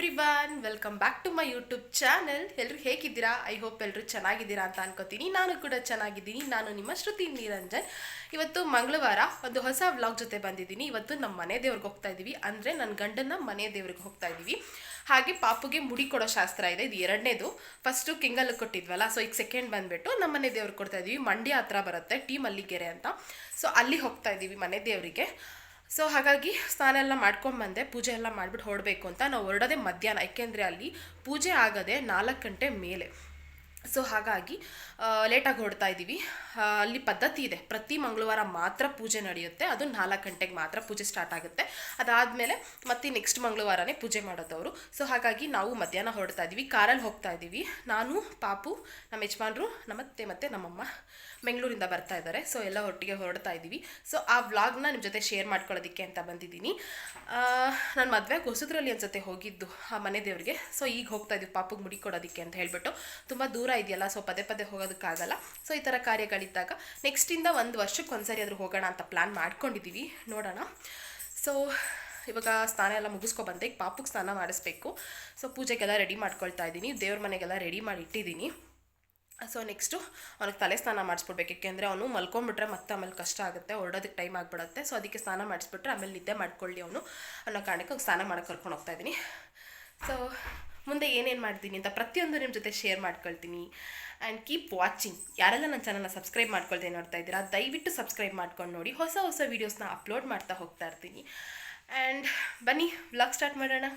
Everyone welcome back to my YouTube channel ಎಲ್ಲರೂ ಹೇಗಿದ್ದೀರಾ? I hope ಎಲ್ಲರೂ ಚೆನ್ನಾಗಿದ್ದೀರಾ ಅಂತ ಅನ್ಕೋತೀನಿ. ನಾನು ಕೂಡ ಚೆನ್ನಾಗಿದ್ದೀನಿ. ನಾನು ನಿಮ್ಮ ಶ್ರುತಿ ನಿರಂಜನ್. ಇವತ್ತು ಮಂಗಳವಾರ ಒಂದು ಹೊಸ ವ್ಲಾಗ್ ಜೊತೆ ಬಂದಿದ್ದೀನಿ. ಇವತ್ತು ನಮ್ಮ ಮನೆ ದೇವ್ರಿಗೆ ಹೋಗ್ತಾ ಇದ್ದೀವಿ ಅಂದರೆ ನನ್ನ ಗಂಡನ ಮನೆ ದೇವ್ರಿಗೆ ಹೋಗ್ತಾ ಇದ್ದೀವಿ ಹಾಗೆ ಪಾಪುಗೆ ಮುಡಿ ಕೊಡೋ ಶಾಸ್ತ್ರ ಇದೆ. ಇದು ಎರಡನೇದು. ಫಸ್ಟು ಕಿಂಗಲ್ ಕೊಟ್ಟಿದ್ವಲ್ಲ ಸೊ ಈಗ ಸೆಕೆಂಡ್ ಬಂದ್ಬಿಟ್ಟು ನಮ್ಮ ಮನೆ ದೇವ್ರಿಗೆ ಕೊಡ್ತಾ ಇದ್ದೀವಿ ಮಂಡ್ಯ ಹತ್ರ ಬರುತ್ತೆ ಟೀ ಮಲ್ಲಿಗೆರೆ ಅಂತ. ಸೊ ಅಲ್ಲಿ ಹೋಗ್ತಾ ಇದ್ದೀವಿ ಮನೆ ದೇವರಿಗೆ. ಸೊ ಹಾಗಾಗಿ ಸ್ನಾನ ಎಲ್ಲ ಮಾಡ್ಕೊಂಬಂದೆ ಪೂಜೆ ಎಲ್ಲ ಮಾಡಿಬಿಟ್ಟು ಹೊರಡಬೇಕು ಅಂತ. ನಾವು ಹೊರಡೋದೇ ಮಧ್ಯಾಹ್ನ, ಏಕೆಂದರೆ ಅಲ್ಲಿ ಪೂಜೆ ಆಗದೆ ನಾಲ್ಕು ಗಂಟೆ ಮೇಲೆ. ಸೊ ಹಾಗಾಗಿ ಲೇಟಾಗಿ ಹೊಡ್ತಾ ಇದ್ದೀವಿ ಅಲ್ಲಿ ಪದ್ಧತಿ ಇದೆ. ಪ್ರತಿ ಮಂಗಳವಾರ ಮಾತ್ರ ಪೂಜೆ ನಡೆಯುತ್ತೆ. ಅದು ನಾಲ್ಕು ಗಂಟೆಗೆ ಮಾತ್ರ ಪೂಜೆ ಸ್ಟಾರ್ಟ್ ಆಗುತ್ತೆ. ಅದಾದಮೇಲೆ ಮತ್ತೆ ನೆಕ್ಸ್ಟ್ ಮಂಗಳವಾರನೇ ಪೂಜೆ ಮಾಡೋದವರು ಸೊ ಹಾಗಾಗಿ ನಾವು ಮಧ್ಯಾಹ್ನ ಹೊರಡ್ತಾ ಇದ್ದೀವಿ ಕಾರಲ್ಲಿ ಹೋಗ್ತಾ ಇದ್ದೀವಿ ನಾನು, ಪಾಪು, ನಮ್ಮ ಯಜಮಾನ್ರು, ನಮ್ಮತ್ತೆ ಮತ್ತು ನಮ್ಮಮ್ಮ. ಬೆಂಗಳೂರಿಂದ ಬರ್ತಾ ಇದ್ದಾರೆ. ಸೊ ಎಲ್ಲ ಒಟ್ಟಿಗೆ ಹೊರಡ್ತಾ ಇದ್ದೀವಿ ಸೊ ಆ ವ್ಲಾಗ್ನ ನಿಮ್ಮ ಜೊತೆ ಶೇರ್ ಮಾಡ್ಕೊಳ್ಳೋದಕ್ಕೆ ಅಂತ ಬಂದಿದ್ದೀನಿ. ನಾನು ಮದುವೆಗೆ ಹೊಸದ್ರಲ್ಲಿ ಅನ್ಸುತ್ತೆ ಹೋಗಿದ್ದು ಆ ಮನೆ ದೇವರಿಗೆ. ಸೊ ಈಗ ಹೋಗ್ತಾ ಇದ್ದೀವಿ ಪಾಪುಗೆ ಮುಡಿ ಕೊಡೋದಕ್ಕೆ ಅಂತ ಹೇಳಿಬಿಟ್ಟು. ತುಂಬ ದೂರ ಇದೆಯಲ್ಲ ಸೊ ಪದೇ ಪದೇ ಹೋಗೋದಕ್ಕಾಗಲ್ಲ. ಸೊ ಈ ಥರ ಕಾರ್ಯಗಳಿದ್ದಾಗ ನೆಕ್ಸ್ಟಿಂದ ಒಂದು ವರ್ಷಕ್ಕೆ ಒಂದ್ಸರಿ ಆದರೂ ಹೋಗೋಣ ಅಂತ ಪ್ಲ್ಯಾನ್ ಮಾಡ್ಕೊಂಡಿದ್ದೀವಿ ನೋಡೋಣ. ಸೊ ಇವಾಗ ಸ್ನಾನ ಎಲ್ಲ ಮುಗಿಸ್ಕೊ ಬಂದೆ. ಈಗ ಪಾಪುಗೆ ಸ್ನಾನ ಮಾಡಿಸ್ಬೇಕು. ಸೊ ಪೂಜೆಗೆಲ್ಲ ರೆಡಿ ಮಾಡ್ಕೊಳ್ತಾ ಇದ್ದೀನಿ ದೇವ್ರ ಮನೆಗೆಲ್ಲ ರೆಡಿ ಮಾಡಿ ಇಟ್ಟಿದ್ದೀನಿ ಸೊ ನೆಕ್ಸ್ಟು ಅವನಿಗೆ ತಲೆ ಸ್ನಾನ ಮಾಡಿಸ್ಬಿಡ್ಬೇಕು. ಯಾಕೆಂದರೆ ಅವನು ಮಲ್ಕೊಂಡ್ಬಿಟ್ರೆ ಮತ್ತೆ ಆಮೇಲೆ ಕಷ್ಟ ಆಗುತ್ತೆ, ಹೊರಡೋದಕ್ಕೆ ಟೈಮ್ ಆಗಿಬಿಡುತ್ತೆ. ಸೊ ಅದಕ್ಕೆ ಸ್ನಾನ ಮಾಡಿಸ್ಬಿಟ್ರೆ ಆಮೇಲೆ ನಿದ್ದೆ ಮಾಡ್ಕೊಳ್ಳಿ ಅವನು ಅನ್ನೋ ಕಾರಣಕ್ಕೆ ಅವ್ನಿಗೆ ಸ್ನಾನ ಮಾಡೋಕೆ ಕರ್ಕೊಂಡು ಹೋಗ್ತಾ ಇದ್ದೀನಿ. ಸೊ ಮುಂದೆ ಏನೇನು ಮಾಡ್ತೀನಿ ಅಂತ ಪ್ರತಿಯೊಂದು ನಿಮ್ಮ ಜೊತೆ ಶೇರ್ ಮಾಡ್ಕೊಳ್ತೀನಿ. ಆ್ಯಂಡ್ ಕೀಪ್ ವಾಚಿಂಗ್ ಯಾರೆಲ್ಲ ನನ್ನ ಚಾನಲ್ನ ಸಬ್ಸ್ಕ್ರೈಬ್ ಮಾಡ್ಕೊಳ್ತೀನಿ ನೋಡ್ತಾ ಇದ್ದೀರಾ, ದಯವಿಟ್ಟು ಸಬ್ಸ್ಕ್ರೈಬ್ ಮಾಡ್ಕೊಂಡು ನೋಡಿ. ಹೊಸ ಹೊಸ ವೀಡಿಯೋಸ್ನ ಅಪ್ಲೋಡ್ ಮಾಡ್ತಾ ಹೋಗ್ತಾ ಇರ್ತೀನಿ. ಆ್ಯಂಡ್ ಬನ್ನಿ ವ್ಲಾಗ್ ಸ್ಟಾರ್ಟ್ ಮಾಡೋಣ.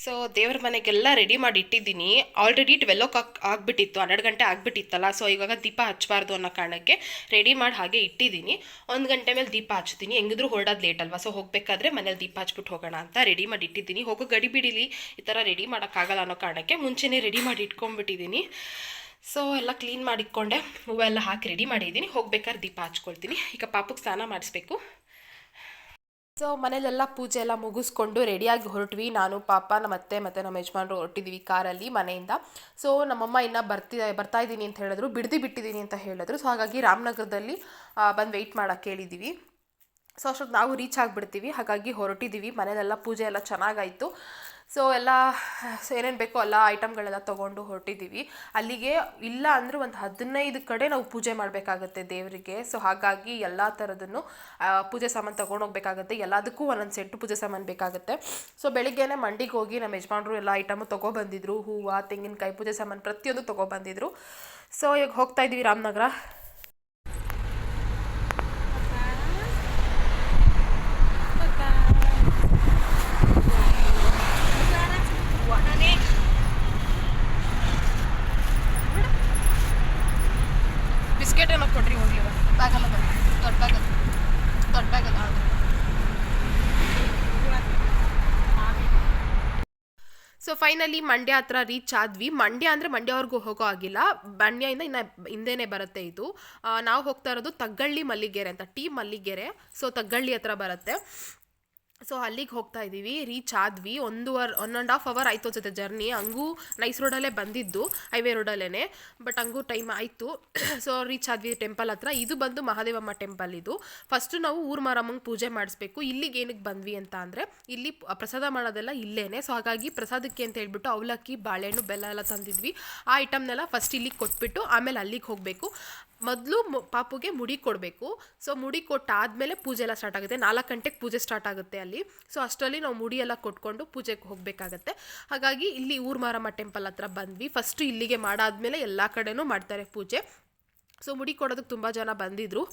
ಸೊ ದೇವ್ರ ಮನೆಗೆಲ್ಲ ರೆಡಿ ಮಾಡಿ ಇಟ್ಟಿದ್ದೀನಿ. ಆಲ್ರೆಡಿ ಟ್ವೆಲ್ ಓ ಕ್ಲಾಕ್ ಆಗಿಬಿಟ್ಟಿತ್ತು. ಹನ್ನೆರಡು ಗಂಟೆ ಆಗಿಬಿಟ್ಟಿತ್ತಲ್ಲ. ಸೊ ಇವಾಗ ದೀಪ ಹಚ್ಚಬಾರ್ದು ಅನ್ನೋ ಕಾರಣಕ್ಕೆ ರೆಡಿ ಮಾಡಿ ಹಾಗೆ ಇಟ್ಟಿದ್ದೀನಿ. ಒಂದು ಗಂಟೆ ಮೇಲೆ ದೀಪ ಹಚ್ತೀನಿ ಹೆಂಗಿದ್ರು ಹೊರಡೋದು ಲೇಟ್ ಅಲ್ವಾ? ಸೊ ಹೋಗಬೇಕಾದ್ರೆ ಮನೇಲಿ ದೀಪ ಹಚ್ಬಿಟ್ಟು ಹೋಗೋಣ ಅಂತ ರೆಡಿ ಮಾಡಿ ಇಟ್ಟಿದ್ದೀನಿ. ಹೋಗೋ, ಗಡಿ ಬಿಡಿಲಿ. ಈ ಥರ ರೆಡಿ ಮಾಡೋಕ್ಕಾಗಲ್ಲ ಅನ್ನೋ ಕಾರಣಕ್ಕೆ ಮುಂಚೆನೇ ರೆಡಿ ಮಾಡಿ ಇಟ್ಕೊಂಡ್ಬಿಟ್ಟಿದ್ದೀನಿ. ಸೊ ಎಲ್ಲ ಕ್ಲೀನ್ ಮಾಡಿಟ್ಕೊಂಡೆ. ಹೂವೆಲ್ಲ ಹಾಕಿ ರೆಡಿ ಮಾಡಿದ್ದೀನಿ. ಹೋಗ್ಬೇಕಾದ್ರೆ ದೀಪ ಹಚ್ಕೊಳ್ತೀನಿ. ಈಗ ಪಾಪಕ್ಕೆ ಸ್ನಾನ ಮಾಡಿಸ್ಬೇಕು. ಸೊ ಮನೇಲೆಲ್ಲ ಪೂಜೆ ಎಲ್ಲ ಮುಗಿಸ್ಕೊಂಡು ರೆಡಿಯಾಗಿ ಹೊರಟ್ವಿ. ನಾನು, ಪಾಪ, ನಮ್ಮ ಅತ್ತೆ ಮತ್ತು ನಮ್ಮ ಯಜಮಾನ್ರು ಹೊರಟಿದ್ವಿ ಕಾರಲ್ಲಿ, ಮನೆಯಿಂದ. ಸೊ ನಮ್ಮಮ್ಮ ಇನ್ನೂ ಬರ್ತಿ ಬರ್ತಾ ಇದ್ದೀನಿ ಅಂತ ಹೇಳಿದ್ರು. ಬಿಡ್ದು ಬಿಟ್ಟಿದ್ದೀನಿ ಅಂತ ಹೇಳಿದ್ರು. ಸೊ ಹಾಗಾಗಿ ರಾಮನಗರದಲ್ಲಿ ಬಂದು ವೆಯ್ಟ್ ಮಾಡೋಕ್ಕೆ ಹೇಳಿದ್ದೀವಿ ಸೊ ಅಷ್ಟೊತ್ತು ನಾವು ರೀಚ್ ಆಗಿಬಿಡ್ತೀವಿ. ಹಾಗಾಗಿ ಹೊರಟಿದ್ದೀವಿ ಮನೇಲೆಲ್ಲ ಪೂಜೆ ಎಲ್ಲ ಚೆನ್ನಾಗಾಯಿತು. ಸೊ ಎಲ್ಲ ಸೊ ಏನೇನು ಬೇಕೋ ಎಲ್ಲ ಐಟಮ್ಗಳೆಲ್ಲ ತೊಗೊಂಡು ಹೊರಟಿದ್ದೀವಿ ಅಲ್ಲಿಗೆ ಇಲ್ಲ ಅಂದರೂ ಒಂದು ಹದಿನೈದು ಕಡೆ ನಾವು ಪೂಜೆ ಮಾಡಬೇಕಾಗತ್ತೆ ದೇವರಿಗೆ. ಸೊ ಹಾಗಾಗಿ ಎಲ್ಲ ಥರದನ್ನು ಪೂಜೆ ಸಾಮಾನು ತೊಗೊಂಡು ಹೋಗಬೇಕಾಗತ್ತೆ. ಎಲ್ಲದಕ್ಕೂ ಒಂದೊಂದು ಸೆಟ್ಟು ಪೂಜೆ ಸಾಮಾನು ಬೇಕಾಗುತ್ತೆ. ಸೊ ಬೆಳಿಗ್ಗೆನೇ ಮಂಡಿಗೆ ಹೋಗಿ ನಮ್ಮ ಯಜಮಾನ್ರು ಎಲ್ಲ ಐಟಮು ತೊಗೊಬಂದಿದ್ರು ಹೂವು, ತೆಂಗಿನಕಾಯಿ ಪೂಜೆ ಸಾಮಾನು ಪ್ರತಿಯೊಂದು ತೊಗೊಬಂದಿದ್ರು ಸೊ ಇವಾಗ ಹೋಗ್ತಾ ಇದ್ದೀವಿ ರಾಮನಗರ. ಸೊ ಫೈನಲಿ ಮಂಡ್ಯ ಹತ್ರ ರೀಚ್ ಆದ್ವಿ. ಮಂಡ್ಯ ಅಂದರೆ ಮಂಡ್ಯವರೆಗೂ ಹೋಗೋ ಆಗಿಲ್ಲ ಮಂಡ್ಯದಿಂದ ಇನ್ನು ಹಿಂದೆನೇ ಬರುತ್ತೆ ಇದು. ನಾವು ಹೋಗ್ತಾ ಇರೋದು ತಗ್ಗಳ್ಳಿ ಮಲ್ಲಿಗೆರೆ ಅಂತ, ಟಿ ಮಲ್ಲಿಗೆರೆ. ಸೊ ತಗ್ಗಳ್ಳಿ ಹತ್ರ ಬರುತ್ತೆ. ಸೊ ಅಲ್ಲಿಗೆ ಹೋಗ್ತಾ ಇದ್ದೀವಿ ರೀಚ್ ಆದ್ವಿ. ಒಂದೂವರೆ ಒನ್ ಆ್ಯಂಡ್ ಹಾಫ್ ಅವರ್ ಆಯಿತು ಅನ್ಸುತ್ತೆ ಜರ್ನಿ ಹಂಗೂ ನೈಸ್ ರೋಡಲ್ಲೇ ಬಂದಿದ್ದು ಹೈವೇ ರೋಡಲ್ಲೇ ಬಟ್ ಹಂಗೂ ಟೈಮ್ ಆಯಿತು. ಸೊ ರೀಚ್ ಆದ್ವಿ ಟೆಂಪಲ್ ಹತ್ರ. ಇದು ಬಂದು ಮಹಾದೇವಮ್ಮ ಟೆಂಪಲ್ ಇದು. ಫಸ್ಟು ನಾವು ಊರು ಮಾರಮ್ಮಂಗೆ ಪೂಜೆ ಮಾಡಿಸ್ಬೇಕು. ಇಲ್ಲಿಗೆ ಏನಕ್ಕೆ ಬಂದ್ವಿ ಅಂತ ಅಂದರೆ, ಇಲ್ಲಿ ಪ್ರಸಾದ ಮಾಡೋದೆಲ್ಲ ಇಲ್ಲೇ ಸೊ ಹಾಗಾಗಿ ಪ್ರಸಾದಕ್ಕೆ ಅಂತ ಹೇಳ್ಬಿಟ್ಟು ಅವಲಕ್ಕಿ, ಬಾಳೆಹಣ್ಣು, ಬೆಲ್ಲ ಎಲ್ಲ ತಂದಿದ್ವಿ. ಆ ಐಟಮ್ನೆಲ್ಲ ಫಸ್ಟ್ ಇಲ್ಲಿಗೆ ಕೊಟ್ಬಿಟ್ಟು ಆಮೇಲೆ ಅಲ್ಲಿಗೆ ಹೋಗಬೇಕು. ಮೊದಲು ಪಾಪುಗೆ ಮುಡಿ ಕೊಡಬೇಕು. ಸೊ ಮುಡಿ ಕೊಟ್ಟಾದ್ಮೇಲೆ ಪೂಜೆ ಎಲ್ಲ ಸ್ಟಾರ್ಟ್ ಆಗುತ್ತೆ. ನಾಲ್ಕು ಗಂಟೆಗೆ ಪೂಜೆ ಸ್ಟಾರ್ಟ್ ಆಗುತ್ತೆ ಅಲ್ಲಿ. ಸೊ ಅಷ್ಟರಲ್ಲಿ ನಾವು ಮುಡಿ ಎಲ್ಲ ಕೊಟ್ಕೊಂಡು ಪೂಜೆಗೆ ಹೋಗಬೇಕಾಗತ್ತೆ. ಹಾಗಾಗಿ ಇಲ್ಲಿ ಊರ್ಮಾರಮ್ಮ ಟೆಂಪಲ್ ಹತ್ರ ಬಂದ್ವಿ. ಫಸ್ಟು ಇಲ್ಲಿಗೆ ಮಾಡಾದ್ಮೇಲೆ ಎಲ್ಲ ಕಡೆನೂ ಮಾಡ್ತಾರೆ ಪೂಜೆ. ಸೊ ಮುಡಿ ಕೊಡೋದಕ್ಕೆ ತುಂಬ ಜನ ಬಂದಿದ್ರು.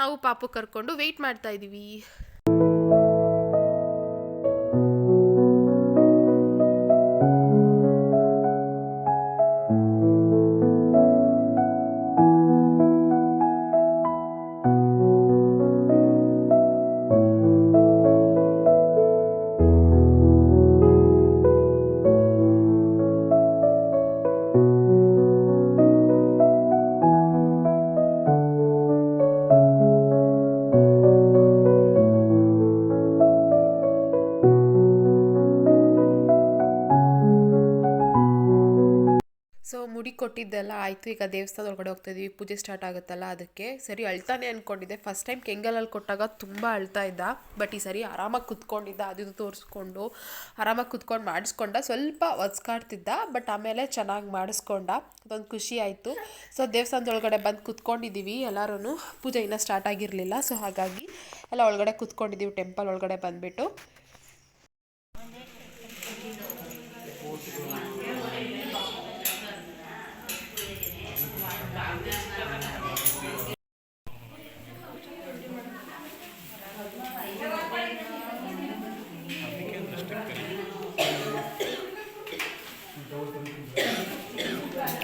ನಾವು ಪಾಪು ಕರ್ಕೊಂಡು ವೆಯ್ಟ್ ಮಾಡ್ತಾ ಇದ್ದೀವಿ Thank you. ಕೊಟ್ಟಿದ್ದೆಲ್ಲ ಆಯಿತು. ಈಗ ದೇವಸ್ಥಾನದ ಒಳಗಡೆ ಹೋಗ್ತಾ ಇದೀವಿ ಪೂಜೆ ಸ್ಟಾರ್ಟ್ ಆಗುತ್ತಲ್ಲ ಅದಕ್ಕೆ. ಸರಿ, ಅಳ್ತಾನೆ ಅಂದ್ಕೊಂಡಿದ್ದೆ ಫಸ್ಟ್ ಟೈಮ್ ಕೆಂಗಲಲ್ಲಿ ಕೊಟ್ಟಾಗ ತುಂಬ ಅಳ್ತಾ ಇದ್ದ. ಬಟ್ ಈ ಸರಿ ಆರಾಮಾಗಿ ಕುತ್ಕೊಂಡಿದ್ದ, ಅದು ಇದು ತೋರಿಸ್ಕೊಂಡು. ಆರಾಮಾಗಿ ಕುತ್ಕೊಂಡು ಮಾಡಿಸ್ಕೊಂಡ. ಸ್ವಲ್ಪ ಒದ್ಸ್ಕಾಡ್ತಿದ್ದ ಬಟ್ ಆಮೇಲೆ ಚೆನ್ನಾಗಿ ಮಾಡಿಸ್ಕೊಂಡ. ಅದೊಂದು ಖುಷಿ ಆಯಿತು. ಸೊ ದೇವಸ್ಥಾನದ ಒಳಗಡೆ ಬಂದು ಕುತ್ಕೊಂಡಿದ್ದೀವಿ ಎಲ್ಲರೂ ಪೂಜೆ ಇನ್ನೂ ಸ್ಟಾರ್ಟ್ ಆಗಿರಲಿಲ್ಲ. ಸೊ ಹಾಗಾಗಿ ಎಲ್ಲ ಒಳಗಡೆ ಕುತ್ಕೊಂಡಿದ್ದೀವಿ ಟೆಂಪಲ್ ಒಳಗಡೆ ಬಂದುಬಿಟ್ಟು.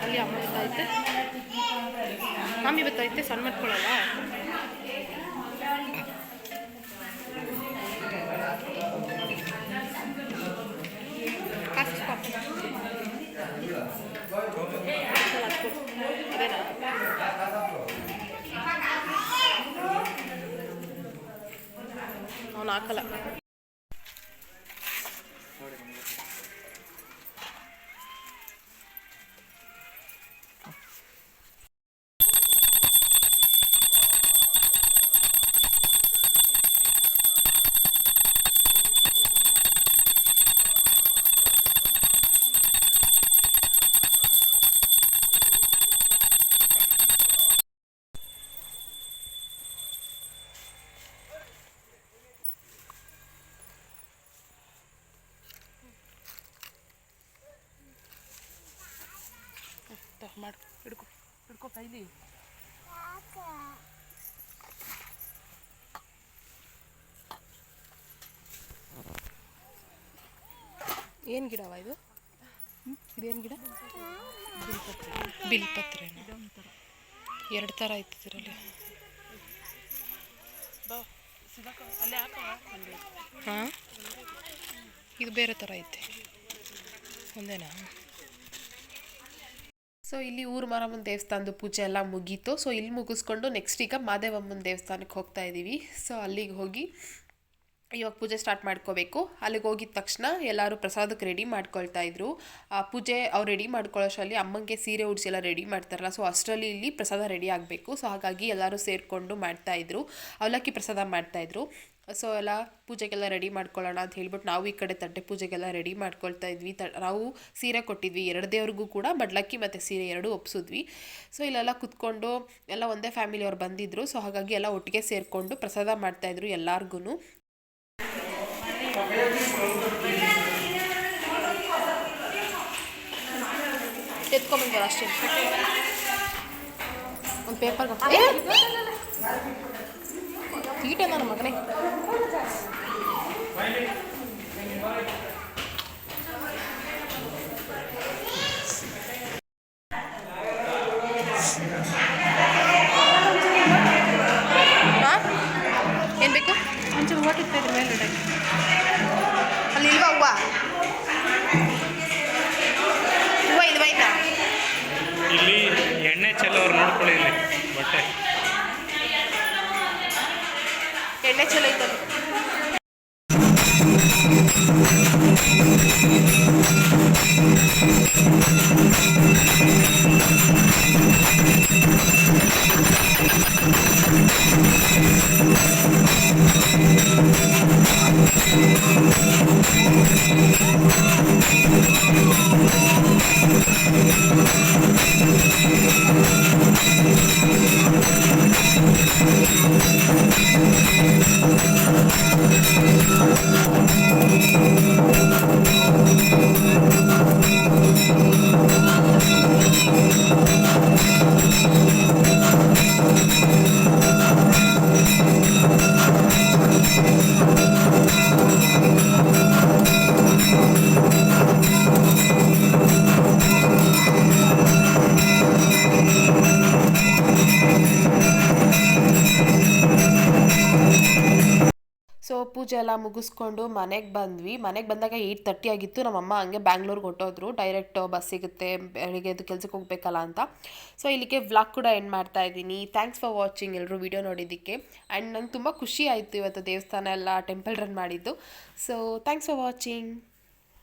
ಅಲ್ಲಿ ಅಮ್ಮ ಬತ್ತೈತೆ ಮಮ್ಮಿ ಬತ್ತೈತೆ ಸಣ್ಣ ಮಾಡ್ಕೊಳ್ಳಲ್ಲ ಕಾಸು ಪಾಪ. ಅವನು ಹಾಕಲ್ಲ. ಹಿಡ್ಕೊ ಹಿಡ್ಕೊ ಕೈಲಿ ಏನು ಗಿಡವ ಇದು? ಇದೇನು ಗಿಡ? ಬಿಲ್ಪತ್ರೆ. ಎರಡು ಥರ ಐತಿ ಇದರಲ್ಲಿ. ಹಾಂ? ಇದು ಬೇರೆ ಥರ ಐತೆ. ಒಂದೇನಾ? ಸೊ ಇಲ್ಲಿ ಊರು ಮಾರಮ್ಮನ ದೇವಸ್ಥಾನದ ಪೂಜೆ ಎಲ್ಲ ಮುಗೀತು. ಸೊ ಇಲ್ಲಿ ಮುಗಿಸ್ಕೊಂಡು ನೆಕ್ಸ್ಟ್ ಈಗ ಮಾದೇವಮ್ಮನ ದೇವಸ್ಥಾನಕ್ಕೆ ಹೋಗ್ತಾ ಇದ್ದೀವಿ ಸೊ ಅಲ್ಲಿಗೆ ಹೋಗಿ ಇವಾಗ ಪೂಜೆ ಸ್ಟಾರ್ಟ್ ಮಾಡ್ಕೋಬೇಕು. ಅಲ್ಲಿಗೆ ಹೋಗಿದ ತಕ್ಷಣ ಎಲ್ಲರೂ ಪ್ರಸಾದಕ್ಕೆ ರೆಡಿ ಮಾಡ್ಕೊಳ್ತಾ ಇದ್ರು. ಆ ಪೂಜೆ ಅವ್ರು ರೆಡಿ ಮಾಡ್ಕೊಳ್ಳೋಷ್ಟರಲ್ಲಿ ಅಮ್ಮಂಗೆ ಸೀರೆ ಉಡಿಸಿ ಎಲ್ಲ ರೆಡಿ ಮಾಡ್ತಾರಲ್ಲ. ಸೊ ಅಷ್ಟರಲ್ಲಿ ಇಲ್ಲಿ ಪ್ರಸಾದ ರೆಡಿ ಆಗಬೇಕು. ಸೊ ಹಾಗಾಗಿ ಎಲ್ಲರೂ ಸೇರಿಕೊಂಡು ಮಾಡ್ತಾಯಿದ್ರು ಅವಲಕ್ಕಿ ಪ್ರಸಾದ ಮಾಡ್ತಾ ಇದ್ರು. ಸೊ ಎಲ್ಲ ಪೂಜೆಗೆಲ್ಲ ರೆಡಿ ಮಾಡ್ಕೊಳ್ಳೋಣ ಅಂತ ಹೇಳ್ಬಿಟ್ಟು ನಾವು ಈ ಕಡೆ ತಟ್ಟೆ ಪೂಜೆಗೆಲ್ಲ ರೆಡಿ ಮಾಡ್ಕೊಳ್ತಾ ಇದ್ವಿ. ತ ನಾವು ಸೀರೆ ಕೊಟ್ಟಿದ್ವಿ. ಎರಡು ದೇವ್ರಿಗೂ ಕೂಡ ಬಡ್ಲಕ್ಕಿ ಮತ್ತು ಸೀರೆ ಎರಡು ಒಪ್ಸಿದ್ವಿ. ಸೊ ಇಲ್ಲೆಲ್ಲ ಕುತ್ಕೊಂಡು ಎಲ್ಲ ಒಂದೇ ಫ್ಯಾಮಿಲಿಯವ್ರು ಬಂದಿದ್ರು. ಸೊ ಹಾಗಾಗಿ ಎಲ್ಲ ಒಟ್ಟಿಗೆ ಸೇರಿಕೊಂಡು ಪ್ರಸಾದ ಮಾಡ್ತಾಯಿದ್ರು ಎಲ್ಲಾರ್ಗು ಎತ್ಕೊಂಬಂದ್ರ ಅಷ್ಟೇ? ಒಂದು ಪೇಪರ್ ತೀಟೆ ನನ್ನ ಮಗನೇ ಹಾಂ ಏನು ಬೇಕು ಒಂಚೂರು ಓಟ್ ಇರ್ತದೆ ಮೇಲ್ಗಡೆ ಅಲ್ಲಿ ಇಲ್ವಾ ಹೂವ ট্রেনে চলে যেতাম Thank ಮುಗಿಸ್ಕೊಂಡು ಮನೆಗೆ ಬಂದ್ವಿ. ಮನೆಗೆ ಬಂದಾಗ ಏಯ್ಟ್ ತರ್ಟಿ ಆಗಿತ್ತು. ನಮ್ಮಮ್ಮ ಹಂಗೆ ಬ್ಯಾಂಗ್ಳೂರ್ಗೆ ಹೊಟ್ಟೋದ್ರು ಡೈರೆಕ್ಟ್ ಬಸ್ ಸಿಗುತ್ತೆ. ಬೆಳಿಗ್ಗೆ ಅದು ಕೆಲ್ಸಕ್ಕೆ ಹೋಗ್ಬೇಕಲ್ಲ ಅಂತ. ಸೊ ಇಲ್ಲಿಗೆ ವ್ಲಾಗ್ ಕೂಡ ಎಂಡ್ ಮಾಡ್ತಾ ಇದ್ದೀನಿ. ಥ್ಯಾಂಕ್ಸ್ ಫಾರ್ ವಾಚಿಂಗ್ ಎಲ್ಲರೂ ವಿಡಿಯೋ ನೋಡಿದ್ದಕ್ಕೆ. ಆ್ಯಂಡ್ ನಂಗೆ ತುಂಬ ಖುಷಿ ಆಯಿತು ಇವತ್ತು ದೇವಸ್ಥಾನ ಎಲ್ಲ ಟೆಂಪಲ್ ರನ್ ಮಾಡಿದ್ದು. So thanks for watching